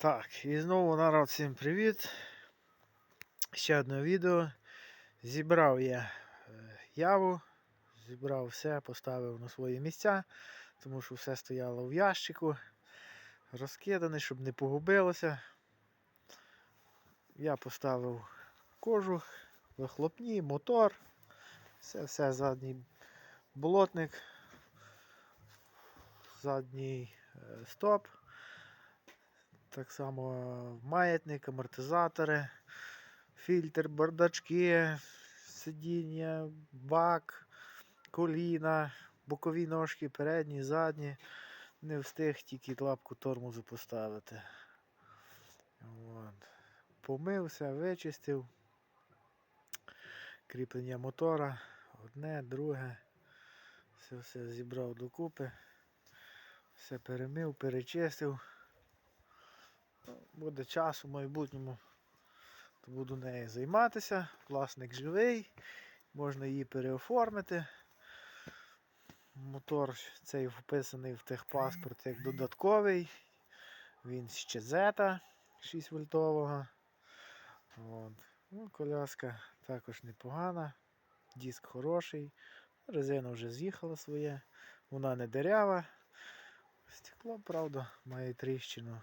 Так, і знову народ всім привіт. Ще одне відео. Зібрав я е, яву, зібрав все, поставив на свої місця, тому що все стояло в ящику, розкидане, щоб не погубилося. Я поставив кожух, вихлопні, мотор, все, все, задній болотник, задній е, стоп. Так само маятник, амортизатори, фільтр, бардачки, сидіння, бак, коліна, бокові ножки, передні, задні. Не встиг тільки лапку тормозу поставити. От. Помився, вичистив. Кріплення мотора. Одне, друге. Все все зібрав докупи. Все перемив, перечистив буде час у майбутньому, то буду нею займатися. Власник живий, можна її переоформити. Мотор цей вписаний в техпаспорт як додатковий. Він з чезета 6 вольтового. От. Ну, коляска також непогана, диск хороший, резина вже з'їхала своє, вона не дерява. Стекло, правда, має тріщину.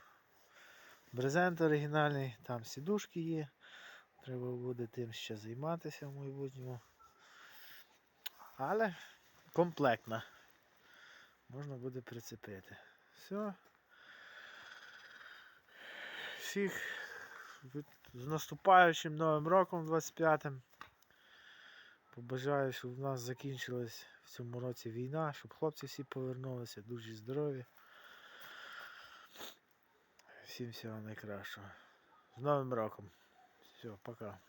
Брезент оригінальний, там сідушки є. Треба буде тим ще займатися в майбутньому. Але комплектна. Можна буде прицепити. Все. Всіх з наступаючим новим роком 25-м. Побажаю, щоб в нас закінчилась в цьому році війна, щоб хлопці всі повернулися, дуже здорові. Всім всього найкращого. З Новим роком. Все, пока.